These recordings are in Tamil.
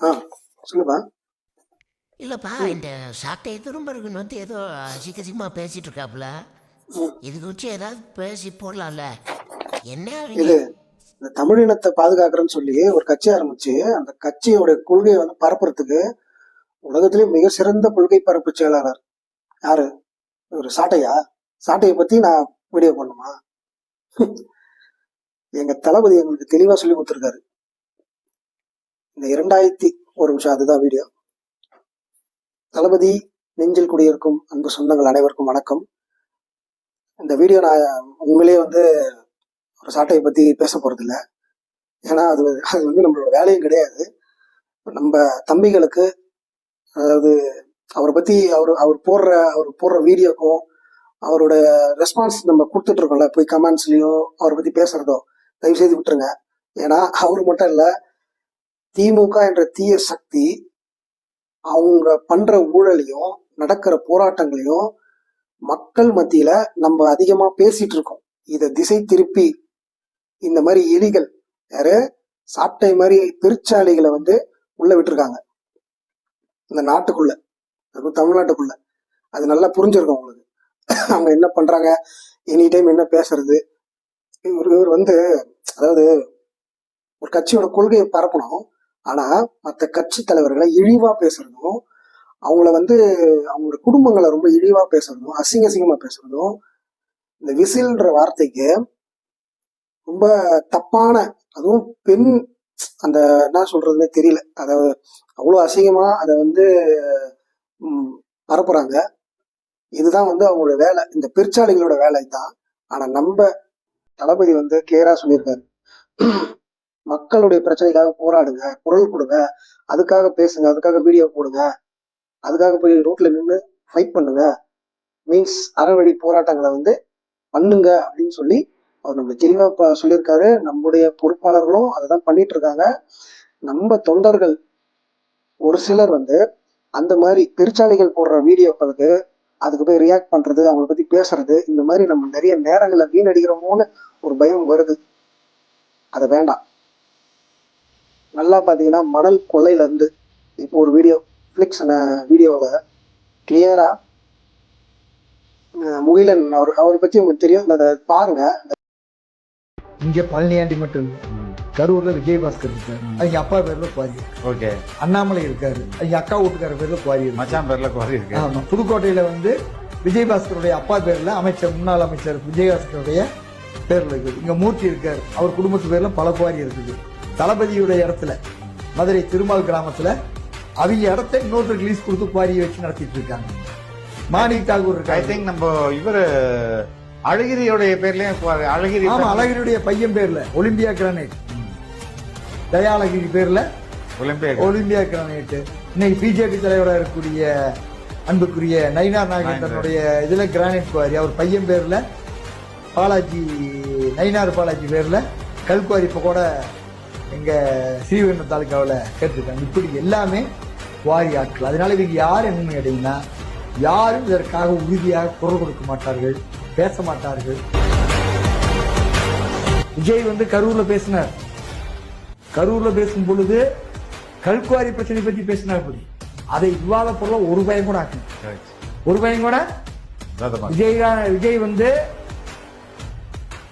ஆ சொல்லுப்பா. இல்லப்பா இந்த சாட்டை திரும்பருக்குன்னு வந்து ஏதோ அசிகசியமா பேசிட்டு இருக்காப்புல. ம். இது வச்சு ஏதாவது பேசி போடலாம்ல. என்ன இது இந்த தமிழினத்தை பாதுகாக்கிறேன்னு சொல்லி ஒரு கட்சி ஆரம்பிச்சு அந்த கட்சியோட கொள்கையை வந்து பரப்புறதுக்கு உலகத்திலே மிக சிறந்த கொள்கை பரப்பு செயலாளர் யாரு? ஒரு சாட்டையா? சாட்டையை பத்தி நான் வீடியோ பண்ணுமா எங்க தளபதி எங்களுக்கு தெளிவா சொல்லி கொடுத்துருக்காரு. இந்த இரண்டாயிரத்தி ஒரு நிமிஷம் அதுதான் வீடியோ தளபதி நெஞ்சில் குடியிருக்கும் அன்பு சொந்தங்கள் அனைவருக்கும் வணக்கம். இந்த வீடியோ நான் உண்மையிலேயே வந்து ஒரு சாட்டையை பத்தி பேச போறது இல்ல ஏன்னா அது அது வந்து நம்மளோட வேலையும் கிடையாது. நம்ம தம்பிகளுக்கு அதாவது அவரை பத்தி அவர் அவர் போடுற அவர் போடுற வீடியோக்கும் அவரோட ரெஸ்பான்ஸ் நம்ம கொடுத்துட்டு இருக்கோம்ல போய் கமெண்ட்ஸ்லயோ அவரை பத்தி பேசுறதோ தயவு செய்து விட்டுருங்க. ஏன்னா அவர் மட்டும் இல்லை திமுக என்ற தீய சக்தி அவங்க பண்ற ஊழலையும் நடக்கிற போராட்டங்களையும் மக்கள் மத்தியில நம்ம அதிகமா பேசிட்டு இருக்கோம். இதை திசை திருப்பி இந்த மாதிரி எலிகள் யாரு? சாட்டை மாதிரி பெருச்சாளிகளை வந்து உள்ள விட்டுருக்காங்க. இந்த நாட்டுக்குள்ள அதுவும் தமிழ்நாட்டுக்குள்ள. அது நல்லா புரிஞ்சிருக்கும் உங்களுக்கு அவங்க என்ன பண்றாங்க? எனி டைம் என்ன பேசுறது? இவர் இவர் வந்து அதாவது ஒரு கட்சியோட கொள்கையை பரப்பணும். ஆனா மற்ற கட்சி தலைவர்களை இழிவா பேசுறதும் அவங்கள வந்து அவங்களோட குடும்பங்களை ரொம்ப இழிவா பேசுறதும் அசிங்க அசிங்கமா பேசுறதும் இந்த விசில்ன்ற வார்த்தைக்கு ரொம்ப தப்பான அதுவும் பெண் அந்த என்ன சொல்றதுன்னே தெரியல. அதாவது அவ்வளோ அசிங்கமா அதை வந்து பரப்புறாங்க. இதுதான் வந்து அவங்களோட வேலை. இந்த பெருச்சாளிகளோட வேலை தான் ஆனா நம்ம தளபதி வந்து கிளியரா சொல்லியிருக்காரு. மக்களுடைய பிரச்சனைக்காக போராடுங்க குரல் கொடுங்க அதுக்காக பேசுங்க அதுக்காக வீடியோ போடுங்க அதுக்காக போய் ரோட்ல நின்று ஃபைட் பண்ணுங்க. மீன்ஸ் அறவழி போராட்டங்களை வந்து பண்ணுங்க அப்படின்னு சொல்லி அவர் நம்ம தெளிவா சொல்லியிருக்காரு. நம்முடைய பொறுப்பாளர்களும் அதை தான் பண்ணிட்டு இருக்காங்க. நம்ம தொண்டர்கள் ஒரு சிலர் வந்து அந்த மாதிரி பெருச்சாலைகள் போடுற வீடியோக்களுக்கு அதுக்கு போய் ரியாக்ட் பண்றது அவங்கள பத்தி பேசுறது இந்த மாதிரி நம்ம நிறைய நேரங்களை வீணடிக்கிறோமோன்னு ஒரு பயம் வருது. அது வேண்டாம். நல்லா பாத்தீங்கன்னா மணல் கொள்ளையில இருந்து இப்போ ஒரு வீடியோ ஃபிளிக்ஸ் வீடியோவை கிளியரா முகிலன் அவர் அவரை பத்தி உங்களுக்கு தெரியும். அதை பாருங்க. இங்க பழனியாண்டி மட்டும் இல்லை. கரூர்ல விஜயபாஸ்கர் இருக்காரு. அவங்க அப்பா பேர்ல குவாரி ஓகே. அண்ணாமலை இருக்காரு. அவங்க அக்கா வீட்டுக்கார பேர்ல குவாரி இருக்கு. மச்சான் பேர்ல குவாரி இருக்கு. ஆமா. புதுக்கோட்டையில வந்து விஜயபாஸ்கருடைய அப்பா பேர்ல அமைச்சர் முன்னாள் அமைச்சர் விஜயபாஸ்கருடைய பேர்ல இருக்குது. இங்க மூர்த்தி இருக்காரு. அவர் குடும்பத்து பேர்ல பல குவாரி இருக்குது. தளபதியுடைய இடத்துல மதுரை திருமால் கிராமத்துல அவங்க இடத்த இன்னொருத்தருக்கு லீஸ் கொடுத்து குவாரியை வச்சு நடத்திட்டு இருக்காங்க. மாணிக் தாகூர் ஐ திங்க் நம்ம இவரு அழகிரியோடைய பேர்லயும் அழகிரி ஆமா அழகிரியுடைய பையன் பேர்ல ஒலிம்பியா கிரானைட். தயாளகிரி பேர்ல ஒலிம்பியா ஒலிம்பியா கிரானைட். இன்னைக்கு பிஜேபி தலைவராக இருக்கக்கூடிய அன்புக்குரிய நயினார் நாயகன் தன்னுடைய இதுல கிரானைட் குவாரி. அவர் பையன் பேர்ல பாலாஜி நயினார் பாலாஜி பேர்ல கல்குவாரி இப்ப கூட எங்க ஸ்ரீவைகுண்டம் தாலுக்காவில் கேட்டிருக்காங்க. இப்படி எல்லாமே குவாரி ஆட்கள். அதனால இவங்க யார் என்ன கேட்டீங்கன்னா யாரும் இதற்காக உறுதியாக குரல் கொடுக்க மாட்டார்கள் பேச மாட்டார்கள். விஜய் வந்து கரூர்ல பேசினார். கரூர்ல பேசும் பொழுது கல்குவாரி பிரச்சனை பத்தி பேசினார் அப்படி அதை விவாத பொருள ஒரு பயம் கூட ஆக்கணும் ஒரு பயம் கூட விஜய் விஜய் வந்து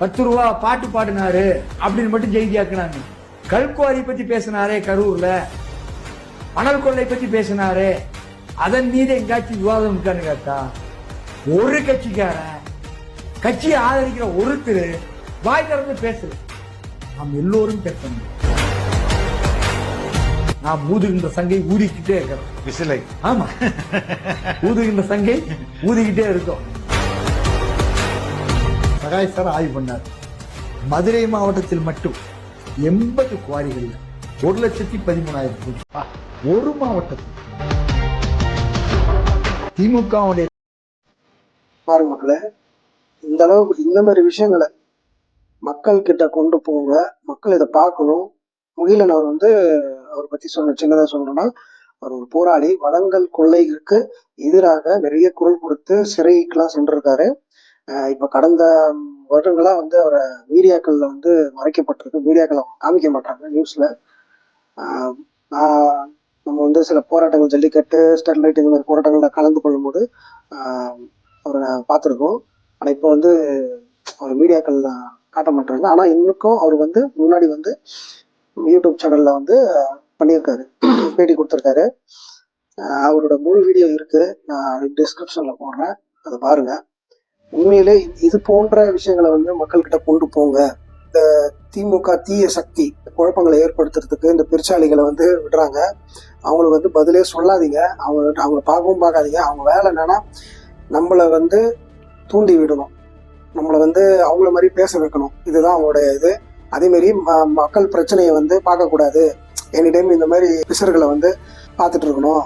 பத்து ரூபா பாட்டு பாடினாரு அப்படின்னு மட்டும் செய்தி ஆக்குனாங்க. கல்குவாரி பத்தி பேசினாரே கரூர்ல. மணல் கொள்ளை பத்தி பேசினாரே. அதன் மீது எங்காச்சும் விவாதம் இருக்கான்னு கேட்டா ஒரு கட்சிக்காரன் கட்சியை ஆதரிக்கிற ஒருத்தர் வாய் திறந்து பேசல நாம் எல்லோரும் பேசணும் நாம் ஊதுகின்ற சங்கை ஊதிக்கிட்டே இருக்கிறோம். விசிலை. ஆமா. ஊதுகின்ற சங்கை ஊதிக்கிட்டே இருக்கும். சகாய் சார் ஆய்வு பண்ணார். மதுரை மாவட்டத்தில் மட்டும் எண்பது குவாரிகள் ஒரு லட்சத்தி பதிமூணாயிரம் கோடி ஒரு மாவட்டத்தில். திமுகவுடைய பாருங்க மக்களே இந்த அளவுக்கு இந்த மாதிரி விஷயங்களை மக்கள் கிட்ட கொண்டு போங்க. மக்கள் இதை பார்க்கணும். முகிலன் அவர் வந்து அவரை பத்தி சொன்ன சின்னதா சொல்லணும்னா அவர் ஒரு போராளி. வளங்கள் கொள்ளைகளுக்கு எதிராக நிறைய குரல் கொடுத்து சிறைக்கெல்லாம் சென்றிருக்காரு. இப்ப கடந்த வருடங்களா வந்து அவரை மீடியாக்கள்ல வந்து மறைக்கப்பட்டிருக்கு. மீடியாக்களை காமிக்க மாட்டாங்க நியூஸ்ல நம்ம வந்து சில போராட்டங்கள் ஜல்லிக்கட்டு ஸ்டெர்லைட் இந்த மாதிரி போராட்டங்களில் கலந்து கொள்ளும்போது அவரை பார்த்துருக்கோம். ஆனால் இப்போ வந்து அவர் மீடியாக்கள் காட்ட மாட்டாங்க. ஆனால் இன்னுக்கும் அவர் வந்து முன்னாடி வந்து யூடியூப் சேனலில் வந்து பண்ணியிருக்காரு. பேட்டி கொடுத்துருக்காரு. அவரோட முழு வீடியோ இருக்குது நான் டிஸ்கிரிப்ஷனில் போடுறேன். அதை பாருங்கள் உண்மையிலே இது போன்ற விஷயங்களை வந்து மக்கள்கிட்ட கொண்டு போங்க. இந்த திமுக தீய சக்தி குழப்பங்களை ஏற்படுத்துறதுக்கு இந்த பெருச்சாளிகளை வந்து விடுறாங்க. அவங்களுக்கு வந்து பதிலே சொல்லாதீங்க. அவங்க அவங்கள பார்க்கவும் பார்க்காதீங்க. அவங்க வேலை என்னன்னா நம்மளை வந்து தூண்டி விடணும். நம்மளை வந்து அவங்கள மாதிரி பேச வைக்கணும். இதுதான் அவங்களுடைய இது. அதேமாரி ம- மக்கள் பிரச்சனையை வந்து பார்க்கக்கூடாது. எனி டைம் இந்த மாதிரி பிசர்களை வந்து பார்த்துட்டு இருக்கணும்.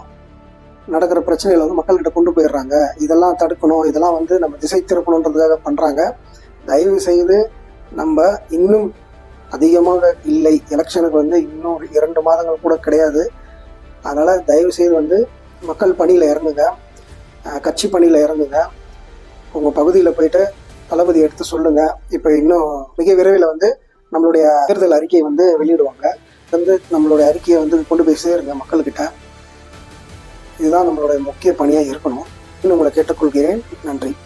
நடக்கிற பிரச்சனைகளை வந்து மக்கள்கிட்ட கொண்டு போயிடுறாங்க. இதெல்லாம் தடுக்கணும் இதெல்லாம் வந்து நம்ம திசை திருப்பணுன்றதுக்காக பண்ணுறாங்க தயவு செய்து நம்ம இன்னும் அதிகமாக இல்லை. எலெக்ஷனுக்கு வந்து இன்னும் இரண்டு மாதங்கள் கூட கிடையாது. அதனால் தயவு செய்து வந்து மக்கள் பணியில் இறங்குங்க. கட்சி பணியில் இறங்குங்க. உங்கள் பகுதியில் போயிட்டு தளபதி எடுத்து சொல்லுங்கள் இப்போ இன்னும் மிக விரைவில் வந்து நம்மளுடைய தேர்தல் அறிக்கையை வந்து வெளியிடுவாங்க. வந்து நம்மளுடைய அறிக்கையை வந்து கொண்டு போய் சேருங்க மக்கள்கிட்ட. இதுதான் நம்மளுடைய முக்கிய பணியாக இருக்கணும். இன்னும் உங்களை கேட்டுக்கொள்கிறேன். நன்றி.